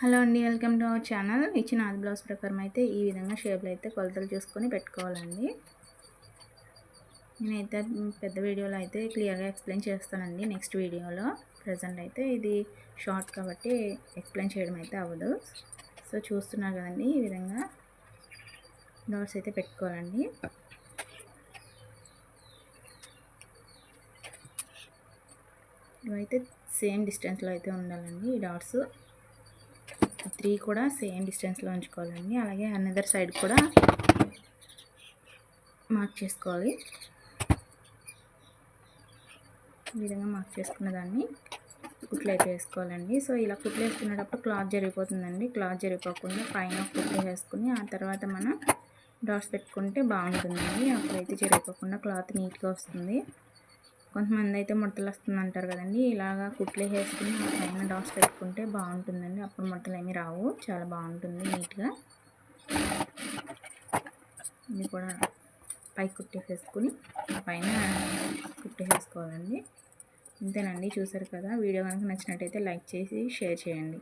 Hello అండి welcome to our channel. ఇచ్చిన ఆది బ్లౌజ్ ప్రకారం అయితే ఈ విధంగా షేప్లు అయితే కొలతలు చూసుకొని పెట్టుకోవాలండి. నేనైతే పెద్ద వీడియోలో అయితే క్లియర్గా ఎక్స్ప్లెయిన్ చేస్తానండి నెక్స్ట్ వీడియోలో. ప్రజెంట్ అయితే ఇది షార్ట్ కాబట్టి ఎక్స్ప్లెయిన్ చేయడం అయితే అవ్వదు. సో చూస్తున్నారు కదండి ఈ విధంగా డోర్స్ అయితే పెట్టుకోవాలండి. ఇవైతే సేమ్ డిస్టెన్స్లో అయితే ఉండాలండి ఈ డాట్స్. త్రీ కూడా సేమ్ డిస్టెన్స్లో ఉంచుకోవాలండి. అలాగే అనదర్ సైడ్ కూడా మార్క్ చేసుకోవాలి. ఈ విధంగా మార్క్ చేసుకున్న దాన్ని కుట్లు అయితే వేసుకోవాలండి. సో ఇలా కుట్లు వేసుకునేటప్పుడు క్లాత్ జరిగిపోతుందండి. క్లాత్ జరిగిపోకుండా పైన కుట్లు వేసుకుని ఆ తర్వాత మనం డాట్స్ పెట్టుకుంటే బాగుంటుందండి. అప్పుడైతే జరిగిపోకుండా క్లాత్ నీట్గా వస్తుంది. కొంతమంది అయితే ముడతలు వస్తుంది అంటారు కదండి. ఇలాగా కుట్లు వేసుకుని ఆ పైన డాస్ పెట్టుకుంటే బాగుంటుందండి. అప్పుడు ముడతలు ఏమి రావు. చాలా బాగుంటుంది నీట్గా. ఇది కూడా పైకి కుట్టేసేసుకుని పైన కుట్టేసేసుకోవాలండి ఇంతేనండి. చూసారు కదా వీడియో కనుక నచ్చినట్టయితే లైక్ చేసి షేర్ చేయండి.